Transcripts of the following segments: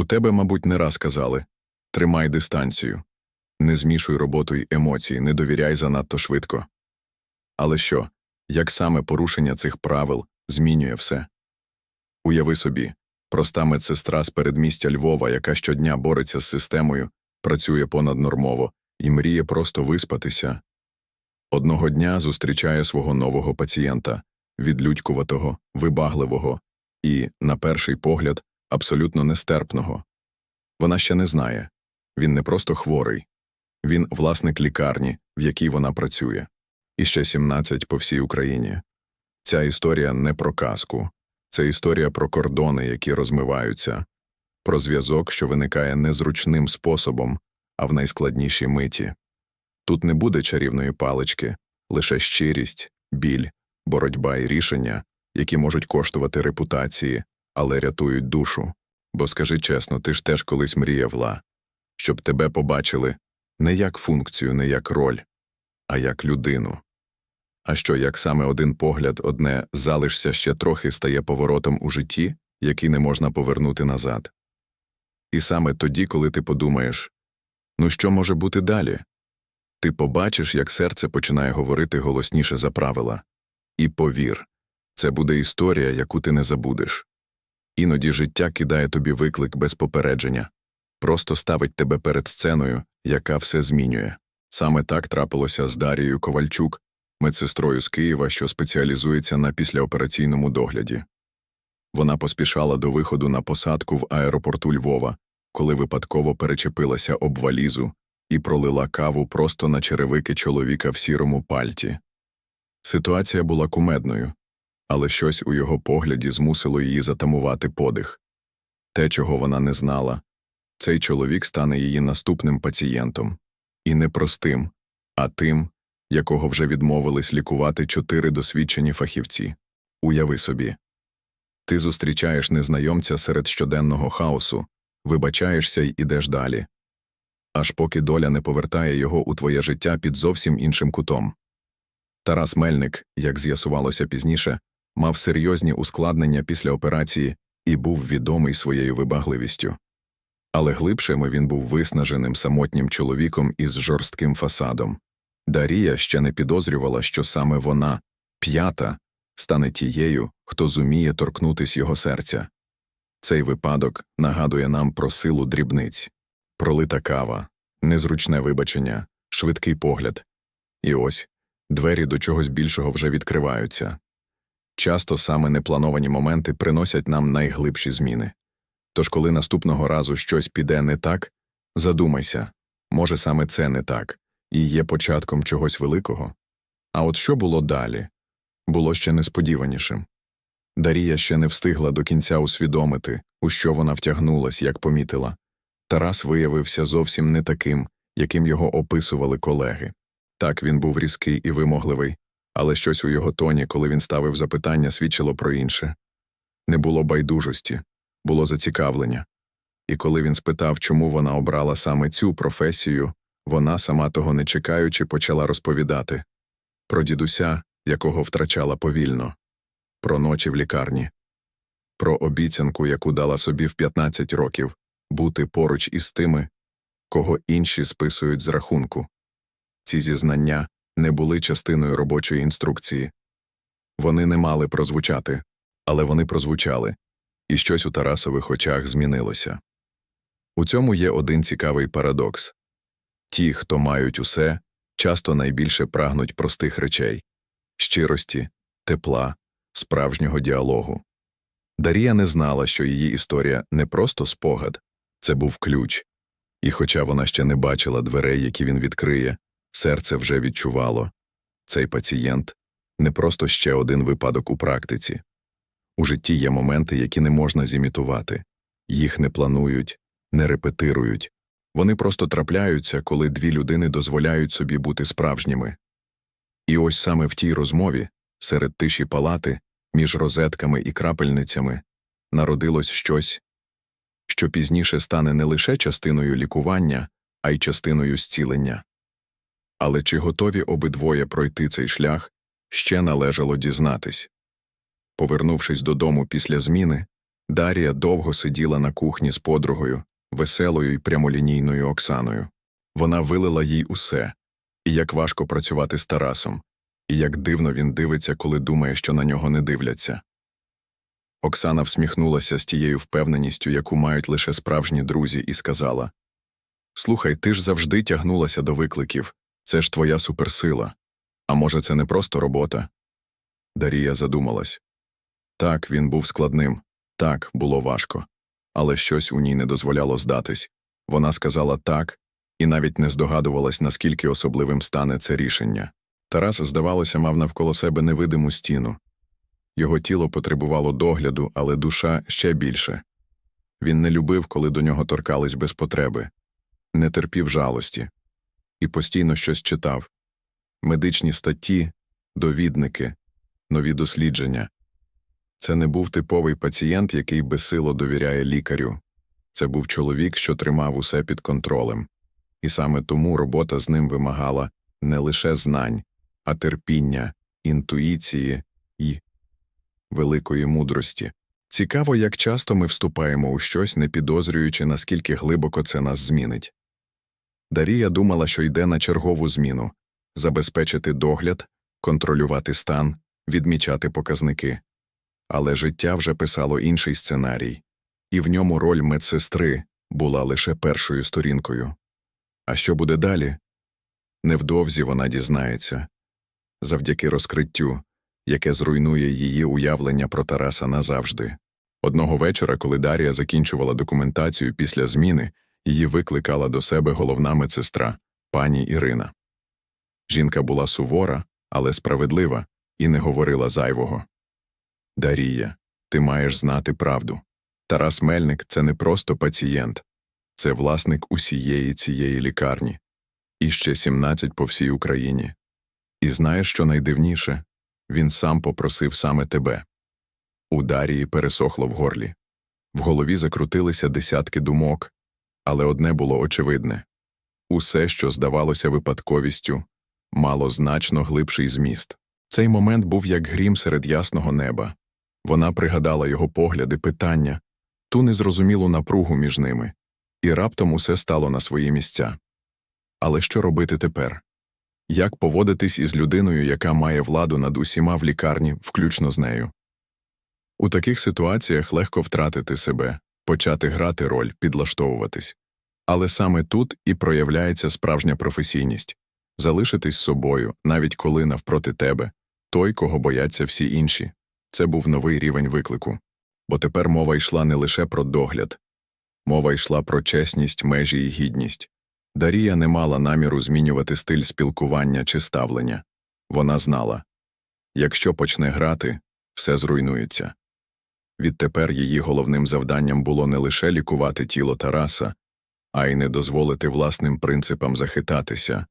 У тебе, мабуть, не раз казали тримай дистанцію, не змішуй роботу й емоції, не довіряй занадто швидко. Але що, як саме порушення цих правил змінює все? Уяви собі, проста медсестра з передмістя Львова, яка щодня бореться з системою, працює понаднормово і мріє просто виспатися. Одного дня зустрічає свого нового пацієнта, відлюдькуватого, вибагливого і, на перший погляд, абсолютно нестерпного. Вона ще не знає він не просто хворий, він власник лікарні, в якій вона працює, і ще 17 по всій Україні. Ця історія не про казку, це історія про кордони, які розмиваються, про зв'язок, що виникає незручним способом, а в найскладнішій миті. Тут не буде чарівної палички, лише щирість, біль, боротьба і рішення, які можуть коштувати репутації, але рятують душу. Бо скажи чесно, ти ж теж колись мріяла, щоб тебе побачили не як функцію, не як роль, а як людину. А що, як саме один погляд, одне залишся ще трохи стає поворотом у житті, який не можна повернути назад. І саме тоді, коли ти подумаєш ну що може бути далі? Ти побачиш, як серце починає говорити голосніше за правила. І повір, це буде історія, яку ти не забудеш. Іноді життя кидає тобі виклик без попередження, просто ставить тебе перед сценою, яка все змінює. Саме так трапилося з Дарією Ковальчук, медсестрою з Києва, що спеціалізується на післяопераційному догляді. Вона поспішала до виходу на посадку в аеропорту Львова, коли випадково перечепилася об валізу і пролила каву просто на черевики чоловіка в сірому пальті. Ситуація була кумедною, але щось у його погляді змусило її затамувати подих. Те, чого вона не знала, цей чоловік стане її наступним пацієнтом. І не простим, а тим, якого вже відмовились лікувати чотири досвідчені фахівці. Уяви собі. Ти зустрічаєш незнайомця серед щоденного хаосу, вибачаєшся й ідеш далі. Аж поки доля не повертає його у твоє життя під зовсім іншим кутом. Тарас Мельник, як з'ясувалося пізніше, мав серйозні ускладнення після операції і був відомий своєю вибагливістю. Але глибшими він був виснаженим самотнім чоловіком із жорстким фасадом. Дарія ще не підозрювала, що саме вона, п'ята, стане тією, хто зуміє торкнутись його серця. Цей випадок нагадує нам про силу дрібниць, пролита кава, незручне вибачення, швидкий погляд. І ось двері до чогось більшого вже відкриваються. Часто саме неплановані моменти приносять нам найглибші зміни. Тож, коли наступного разу щось піде не так, задумайся може, саме це не так, і є початком чогось великого. А от що було далі? Було ще несподіванішим. Дарія ще не встигла до кінця усвідомити, у що вона втягнулась, як помітила. Тарас виявився зовсім не таким, яким його описували колеги. Так він був різкий і вимогливий, але щось у його тоні, коли він ставив запитання, свідчило про інше. Не було байдужості, було зацікавлення. І коли він спитав, чому вона обрала саме цю професію, вона, сама того не чекаючи, почала розповідати про дідуся, якого втрачала повільно, про ночі в лікарні, про обіцянку, яку дала собі в 15 років, бути поруч із тими, кого інші списують з рахунку. Ці зізнання не були частиною робочої інструкції. Вони не мали прозвучати, але вони прозвучали, і щось у Тарасових очах змінилося. У цьому є один цікавий парадокс ті, хто мають усе, часто найбільше прагнуть простих речей щирості, тепла, справжнього діалогу. Дарія не знала, що її історія не просто спогад, це був ключ, і, хоча вона ще не бачила дверей, які він відкриє, серце вже відчувало цей пацієнт не просто ще один випадок у практиці. У житті є моменти, які не можна зімітувати, їх не планують, не репетирують, вони просто трапляються, коли дві людини дозволяють собі бути справжніми. І ось саме в тій розмові, серед тиші палати, між розетками і крапельницями, народилось щось, що пізніше стане не лише частиною лікування, а й частиною зцілення. Але чи готові обидвоє пройти цей шлях, ще належало дізнатись. Повернувшись додому після зміни, Дарія довго сиділа на кухні з подругою, веселою і прямолінійною Оксаною. Вона вилила їй усе, і як важко працювати з Тарасом, і як дивно він дивиться, коли думає, що на нього не дивляться. Оксана всміхнулася з тією впевненістю, яку мають лише справжні друзі, і сказала Слухай, ти ж завжди тягнулася до викликів. Це ж твоя суперсила. А може, це не просто робота? Дарія задумалась. Так, він був складним, так, було важко. Але щось у ній не дозволяло здатись. Вона сказала так, і навіть не здогадувалась, наскільки особливим стане це рішення. Тарас, здавалося, мав навколо себе невидиму стіну. Його тіло потребувало догляду, але душа ще більше. Він не любив, коли до нього торкались без потреби, не терпів жалості і постійно щось читав медичні статті, довідники, нові дослідження. Це не був типовий пацієнт, який безсило довіряє лікарю. Це був чоловік, що тримав усе під контролем. І саме тому робота з ним вимагала не лише знань, а терпіння, інтуїції і великої мудрості. Цікаво, як часто ми вступаємо у щось, не підозрюючи, наскільки глибоко це нас змінить. Дарія думала, що йде на чергову зміну забезпечити догляд, контролювати стан, відмічати показники. Але життя вже писало інший сценарій, і в ньому роль медсестри була лише першою сторінкою. А що буде далі? Невдовзі вона дізнається завдяки розкриттю, яке зруйнує її уявлення про Тараса назавжди. Одного вечора, коли Дарія закінчувала документацію після зміни, її викликала до себе головна медсестра, пані Ірина. Жінка була сувора, але справедлива, і не говорила зайвого. Дарія, ти маєш знати правду. Тарас Мельник це не просто пацієнт, це власник усієї цієї лікарні, і ще 17 по всій Україні. І знаєш, що найдивніше? Він сам попросив саме тебе. У Дарії пересохло в горлі. В голові закрутилися десятки думок, але одне було очевидне усе, що здавалося випадковістю, мало значно глибший зміст. Цей момент був як грім серед ясного неба. Вона пригадала його погляди, питання, ту незрозумілу напругу між ними, і раптом усе стало на свої місця. Але що робити тепер? Як поводитись із людиною, яка має владу над усіма в лікарні, включно з нею? У таких ситуаціях легко втратити себе, почати грати роль, підлаштовуватись. Але саме тут і проявляється справжня професійність залишитись собою, навіть коли навпроти тебе, той, кого бояться всі інші. Це був новий рівень виклику. Бо тепер мова йшла не лише про догляд, мова йшла про чесність, межі і гідність. Дарія не мала наміру змінювати стиль спілкування чи ставлення. Вона знала якщо почне грати, все зруйнується. Відтепер її головним завданням було не лише лікувати тіло Тараса, а й не дозволити власним принципам захитатися.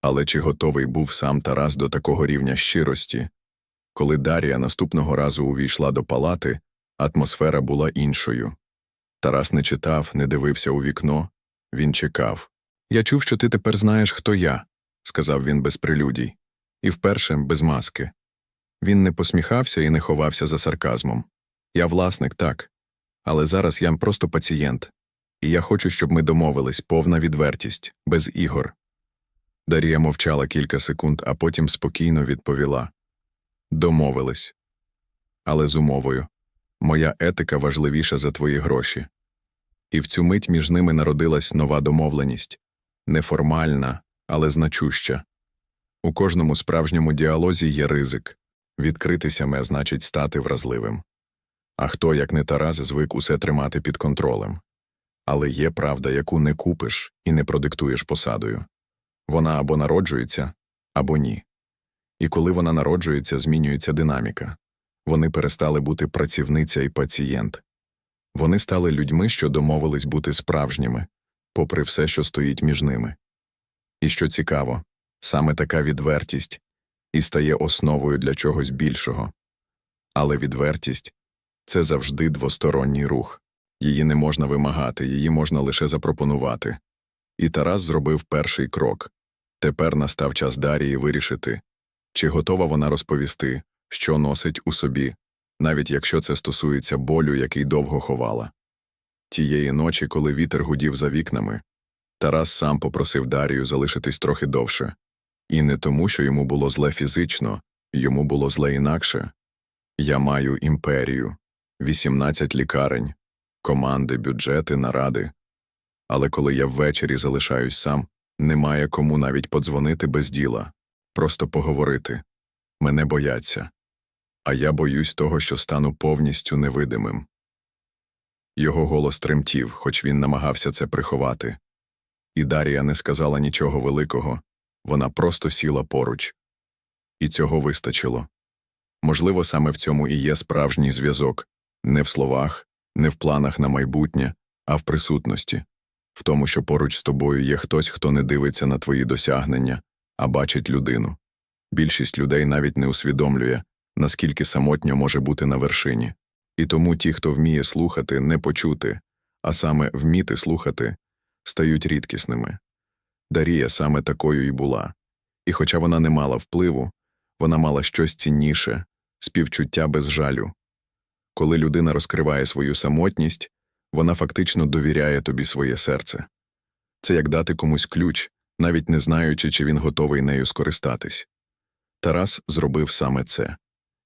Але чи готовий був сам Тарас до такого рівня щирості? Коли Дарія наступного разу увійшла до палати, атмосфера була іншою. Тарас не читав, не дивився у вікно, він чекав. Я чув, що ти тепер знаєш, хто я, сказав він без прелюдій, і вперше без маски. Він не посміхався і не ховався за сарказмом. Я власник, так, але зараз я просто пацієнт, і я хочу, щоб ми домовились повна відвертість, без ігор. Дарія мовчала кілька секунд, а потім спокійно відповіла Домовились. Але з умовою моя етика важливіша за твої гроші. І в цю мить між ними народилась нова домовленість неформальна, але значуща. У кожному справжньому діалозі є ризик відкритися ме значить стати вразливим. А хто, як не Тарас, звик усе тримати під контролем. Але є правда, яку не купиш і не продиктуєш посадою. Вона або народжується, або ні. І коли вона народжується, змінюється динаміка. Вони перестали бути працівниця і пацієнт. Вони стали людьми, що домовились бути справжніми, попри все, що стоїть між ними. І що цікаво, саме така відвертість і стає основою для чогось більшого. Але відвертість це завжди двосторонній рух. Її не можна вимагати, її можна лише запропонувати. І Тарас зробив перший крок. Тепер настав час Дарії вирішити, чи готова вона розповісти, що носить у собі навіть якщо це стосується болю, який довго ховала. Тієї ночі, коли вітер гудів за вікнами, Тарас сам попросив Дарію залишитись трохи довше. І не тому, що йому було зле фізично, йому було зле інакше. Я маю імперію, 18 лікарень, команди, бюджети, наради. Але коли я ввечері залишаюсь сам, немає кому навіть подзвонити без діла, просто поговорити. Мене бояться. А я боюсь того, що стану повністю невидимим. Його голос тремтів, хоч він намагався це приховати. І Дарія не сказала нічого великого, вона просто сіла поруч. І цього вистачило. Можливо, саме в цьому і є справжній зв'язок не в словах, не в планах на майбутнє, а в присутності, в тому, що поруч з тобою є хтось, хто не дивиться на твої досягнення, а бачить людину. Більшість людей навіть не усвідомлює, наскільки самотньо може бути на вершині. І тому ті, хто вміє слухати, не почути, а саме вміти слухати, стають рідкісними. Дарія саме такою і була. І хоча вона не мала впливу, вона мала щось цінніше співчуття без жалю. Коли людина розкриває свою самотність, вона фактично довіряє тобі своє серце. Це як дати комусь ключ, навіть не знаючи, чи він готовий нею скористатись. Тарас зробив саме це.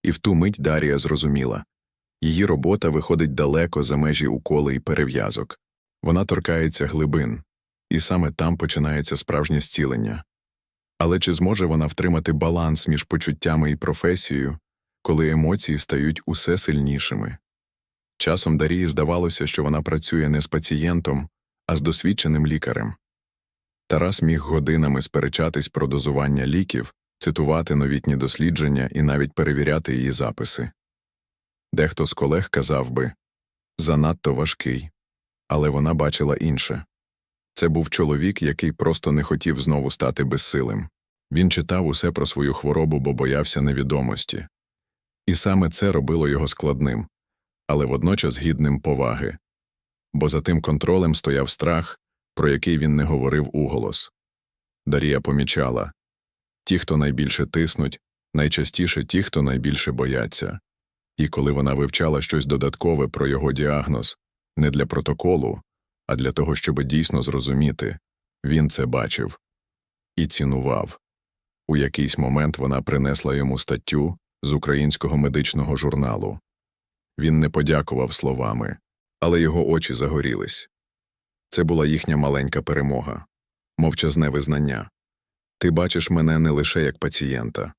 І в ту мить Дарія зрозуміла її робота виходить далеко за межі уколи і перев'язок. Вона торкається глибин, і саме там починається справжнє зцілення. Але чи зможе вона втримати баланс між почуттями і професією, коли емоції стають усе сильнішими? Часом Дарії здавалося, що вона працює не з пацієнтом, а з досвідченим лікарем. Тарас міг годинами сперечатись про дозування ліків, цитувати новітні дослідження і навіть перевіряти її записи. Дехто з колег казав би занадто важкий, але вона бачила інше. Це був чоловік, який просто не хотів знову стати безсилим. Він читав усе про свою хворобу, бо боявся невідомості. І саме це робило його складним, але водночас гідним поваги. Бо за тим контролем стояв страх, про який він не говорив уголос. Дарія помічала ті, хто найбільше тиснуть, найчастіше ті, хто найбільше бояться. І коли вона вивчала щось додаткове про його діагноз, не для протоколу, а для того, щоб дійсно зрозуміти, він це бачив і цінував. У якийсь момент вона принесла йому статтю з українського медичного журналу. Він не подякував словами, але його очі загорілись. Це була їхня маленька перемога, мовчазне визнання. Ти бачиш мене не лише як пацієнта.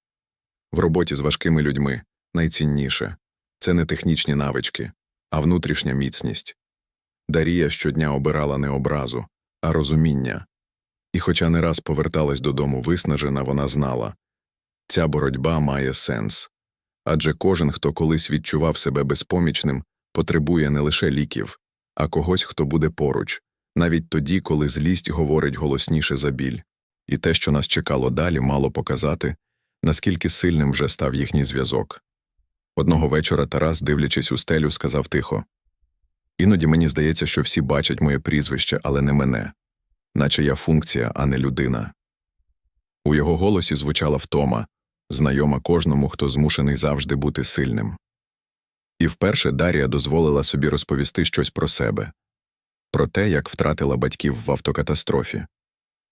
В роботі з важкими людьми найцінніше це не технічні навички, а внутрішня міцність. Дарія щодня обирала не образу, а розуміння. І, хоча не раз поверталась додому виснажена, вона знала ця боротьба має сенс. Адже кожен, хто колись відчував себе безпомічним, потребує не лише ліків, а когось, хто буде поруч, навіть тоді, коли злість говорить голосніше за біль. І те, що нас чекало далі, мало показати, наскільки сильним вже став їхній зв'язок. Одного вечора Тарас, дивлячись у стелю, сказав тихо Іноді мені здається, що всі бачать моє прізвище, але не мене, наче я функція, а не людина. У його голосі звучала втома, знайома кожному, хто змушений завжди бути сильним. І вперше Дарія дозволила собі розповісти щось про себе про те, як втратила батьків в автокатастрофі,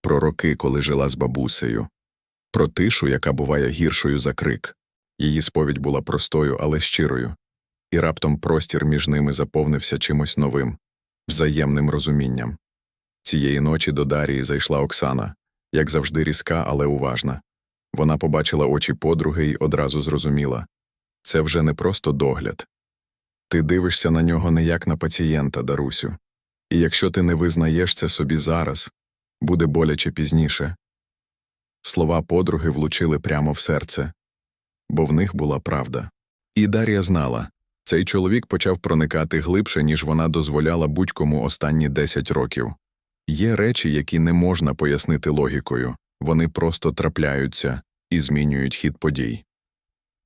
про роки, коли жила з бабусею, про тишу, яка буває гіршою за крик. Її сповідь була простою, але щирою, і раптом простір між ними заповнився чимось новим, взаємним розумінням. Цієї ночі до Дарії зайшла Оксана, як завжди різка, але уважна. Вона побачила очі подруги і одразу зрозуміла це вже не просто догляд. Ти дивишся на нього не як на пацієнта, Дарусю, і якщо ти не визнаєш це собі зараз, буде боляче пізніше. Слова подруги влучили прямо в серце, бо в них була правда. І Дар'я знала цей чоловік почав проникати глибше, ніж вона дозволяла будь-кому останні 10 років. Є речі, які не можна пояснити логікою, вони просто трапляються і змінюють хід подій.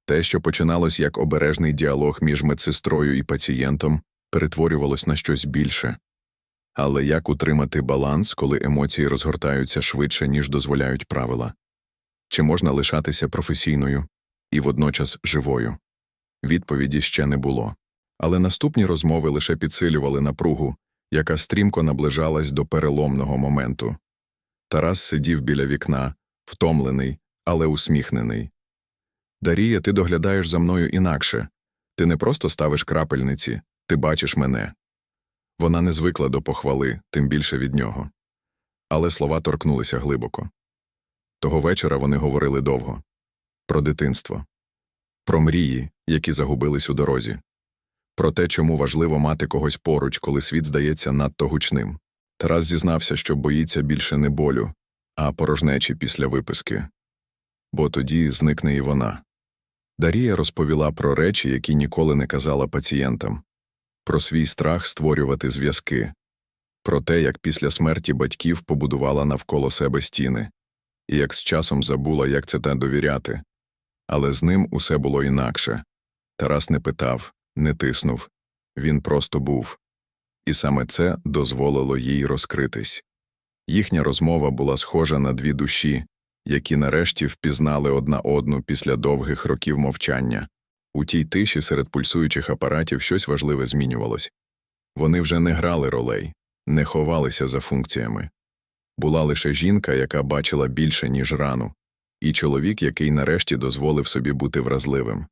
Те, що починалось як обережний діалог між медсестрою і пацієнтом, перетворювалось на щось більше. Але як утримати баланс, коли емоції розгортаються швидше, ніж дозволяють правила? Чи можна лишатися професійною і водночас живою? Відповіді ще не було. Але наступні розмови лише підсилювали напругу, яка стрімко наближалась до переломного моменту. Тарас сидів біля вікна, втомлений, але усміхнений. Дарія, ти доглядаєш за мною інакше. Ти не просто ставиш крапельниці, ти бачиш мене. Вона не звикла до похвали, тим більше від нього. Але слова торкнулися глибоко. Того вечора вони говорили довго про дитинство, про мрії, які загубились у дорозі, про те, чому важливо мати когось поруч, коли світ здається надто гучним. Тарас зізнався, що боїться більше не болю, а порожнечі після виписки. Бо тоді зникне і вона. Дарія розповіла про речі, які ніколи не казала пацієнтам, про свій страх створювати зв'язки, про те, як після смерті батьків побудувала навколо себе стіни, і як з часом забула, як це та довіряти. Але з ним усе було інакше. Тарас не питав, не тиснув, він просто був. І саме це дозволило їй розкритись. Їхня розмова була схожа на дві душі, які нарешті впізнали одна одну після довгих років мовчання. У тій тиші серед пульсуючих апаратів щось важливе змінювалось. Вони вже не грали ролей, не ховалися за функціями. Була лише жінка, яка бачила більше, ніж рану, і чоловік, який нарешті дозволив собі бути вразливим.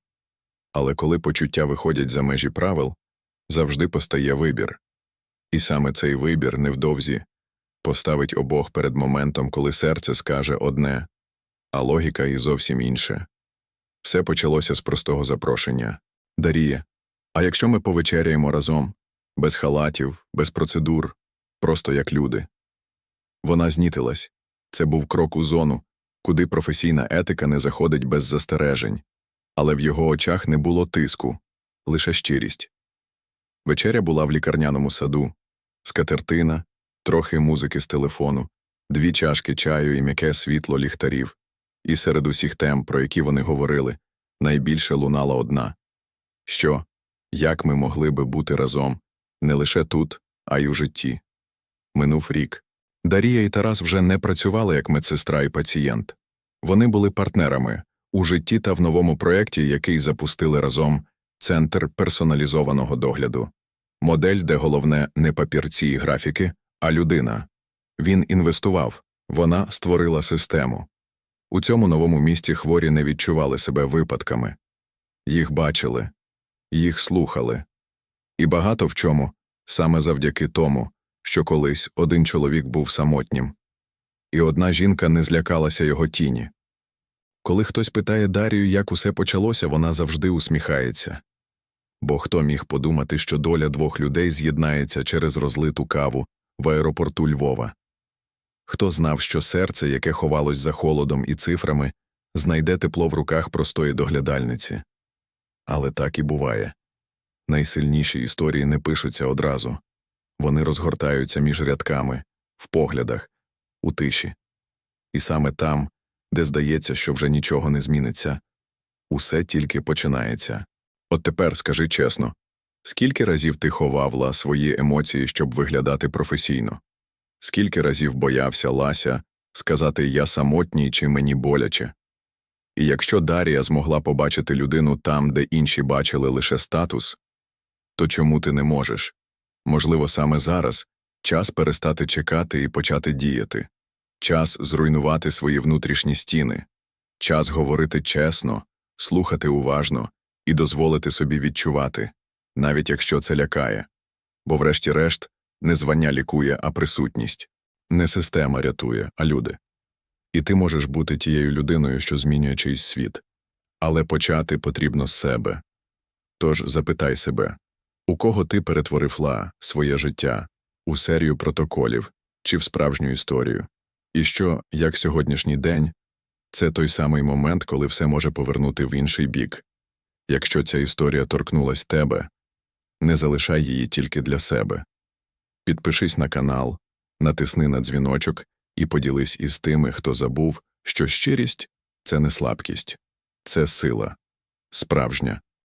Але коли почуття виходять за межі правил, завжди постає вибір. І саме цей вибір невдовзі поставить обох перед моментом, коли серце скаже одне, а логіка і зовсім інше. Все почалося з простого запрошення Даріє, а якщо ми повечеряємо разом, без халатів, без процедур, просто як люди. Вона знітилась це був крок у зону, куди професійна етика не заходить без застережень, але в його очах не було тиску, лише щирість. Вечеря була в лікарняному саду, скатертина, трохи музики з телефону, дві чашки чаю і м'яке світло ліхтарів. І серед усіх тем, про які вони говорили, найбільше лунала одна що, як ми могли би бути разом не лише тут, а й у житті. Минув рік. Дарія і Тарас вже не працювали як медсестра і пацієнт. Вони були партнерами у житті та в новому проєкті, який запустили разом Центр персоналізованого догляду, модель, де головне не папірці і графіки, а людина. Він інвестував, вона створила систему. У цьому новому місті хворі не відчували себе випадками. Їх бачили, їх слухали. І багато в чому саме завдяки тому, що колись один чоловік був самотнім, і одна жінка не злякалася його тіні. Коли хтось питає Дарію, як усе почалося, вона завжди усміхається. Бо хто міг подумати, що доля двох людей з'єднається через розлиту каву в аеропорту Львова? Хто знав, що серце, яке ховалось за холодом і цифрами, знайде тепло в руках простої доглядальниці? Але так і буває. Найсильніші історії не пишуться одразу вони розгортаються між рядками, в поглядах, у тиші. І саме там, де здається, що вже нічого не зміниться, усе тільки починається. От тепер скажи чесно скільки разів ти ховавла свої емоції, щоб виглядати професійно? Скільки разів боявся Лася сказати я самотній чи мені боляче? І якщо Дарія змогла побачити людину там, де інші бачили лише статус, то чому ти не можеш? Можливо, саме зараз час перестати чекати і почати діяти, час зруйнувати свої внутрішні стіни, час говорити чесно, слухати уважно і дозволити собі відчувати, навіть якщо це лякає. Бо, врешті-решт, не звання лікує, а присутність, не система рятує, а люди. І ти можеш бути тією людиною, що змінює чийсь світ, але почати потрібно з себе. Тож запитай себе у кого ти перетворив ла своє життя, у серію протоколів чи в справжню історію, і що, як сьогоднішній день, це той самий момент, коли все може повернути в інший бік. Якщо ця історія торкнулась тебе, не залишай її тільки для себе. Підпишись на канал, натисни на дзвіночок і поділись із тими, хто забув, що щирість це не слабкість, це сила, справжня.